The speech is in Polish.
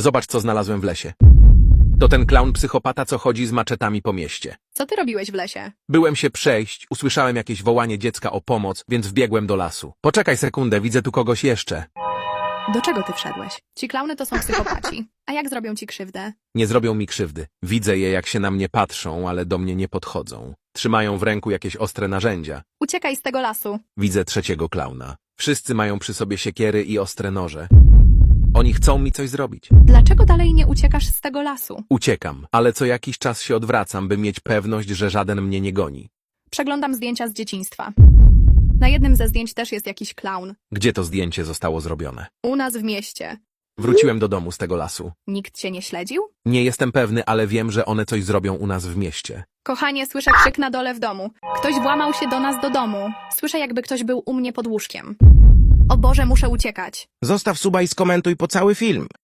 Zobacz, co znalazłem w lesie. To ten klaun psychopata, co chodzi z maczetami po mieście. Co ty robiłeś w lesie? Byłem się przejść, usłyszałem jakieś wołanie dziecka o pomoc, więc wbiegłem do lasu. Poczekaj sekundę, widzę tu kogoś jeszcze. Do czego ty wszedłeś? Ci klauny to są psychopaci. A jak zrobią ci krzywdę? Nie zrobią mi krzywdy. Widzę je, jak się na mnie patrzą, ale do mnie nie podchodzą. Trzymają w ręku jakieś ostre narzędzia. Uciekaj z tego lasu. Widzę trzeciego klauna. Wszyscy mają przy sobie siekiery i ostre noże. Oni chcą mi coś zrobić. Dlaczego dalej nie uciekasz z tego lasu? Uciekam, ale co jakiś czas się odwracam, by mieć pewność, że żaden mnie nie goni. Przeglądam zdjęcia z dzieciństwa. Na jednym ze zdjęć też jest jakiś klaun. Gdzie to zdjęcie zostało zrobione? U nas w mieście. Wróciłem do domu z tego lasu. Nikt cię nie śledził? Nie jestem pewny, ale wiem, że one coś zrobią u nas w mieście. Kochanie, słyszę krzyk na dole w domu. Ktoś włamał się do nas do domu. Słyszę, jakby ktoś był u mnie pod łóżkiem. O Boże, muszę uciekać. Zostaw suba i skomentuj po cały film.